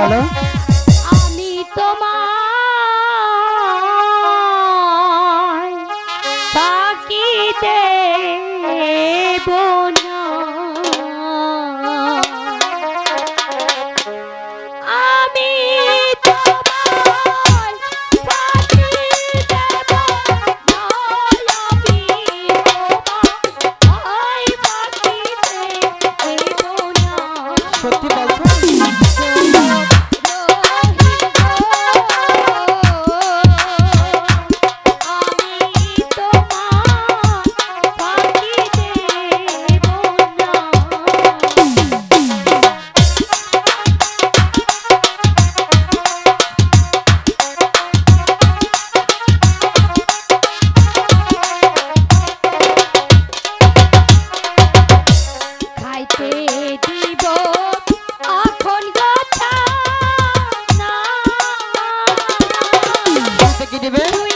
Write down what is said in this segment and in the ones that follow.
ভালো আমি তোমার কি দিবে?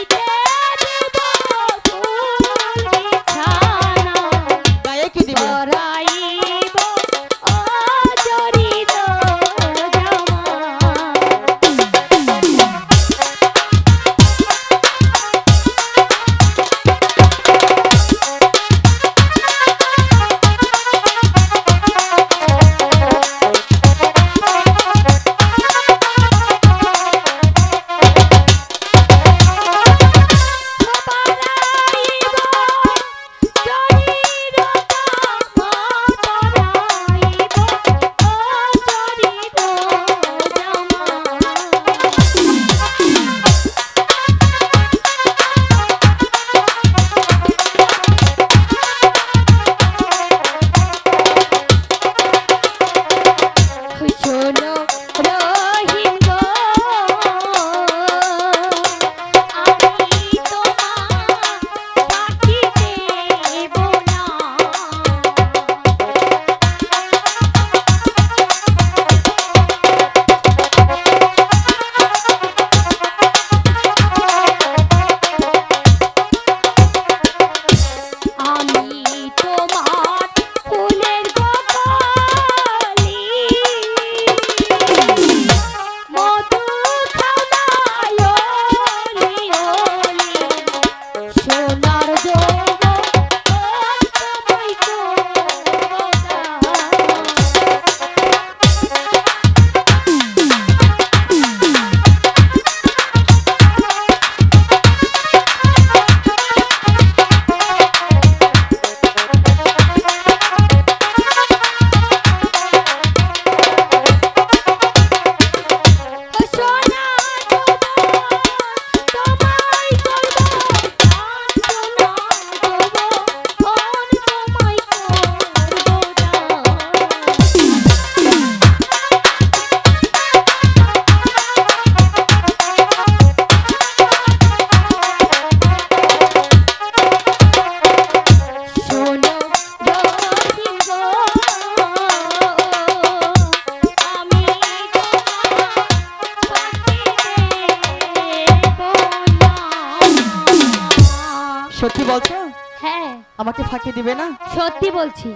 আমাকে ফাঁকি দিবে না? সত্যি বলছি।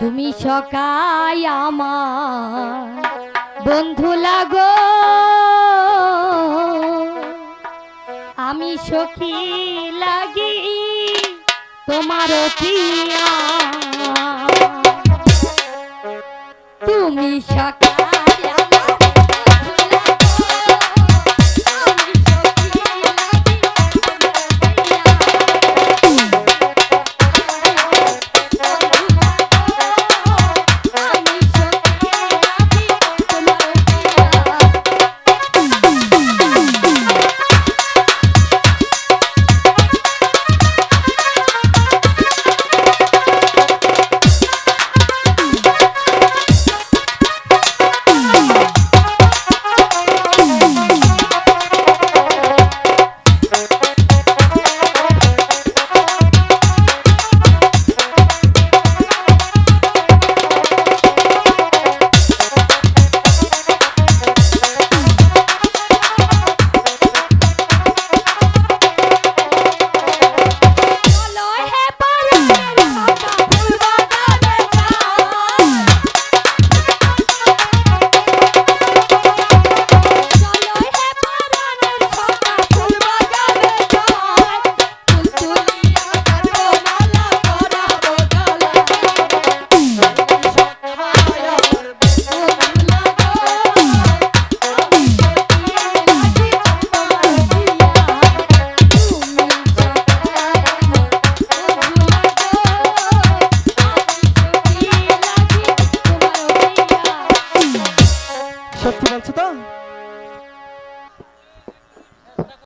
তুমি সকাই আমার বন্ধু লাগো। আমি সখী লাগি তোমার তুমি সকাল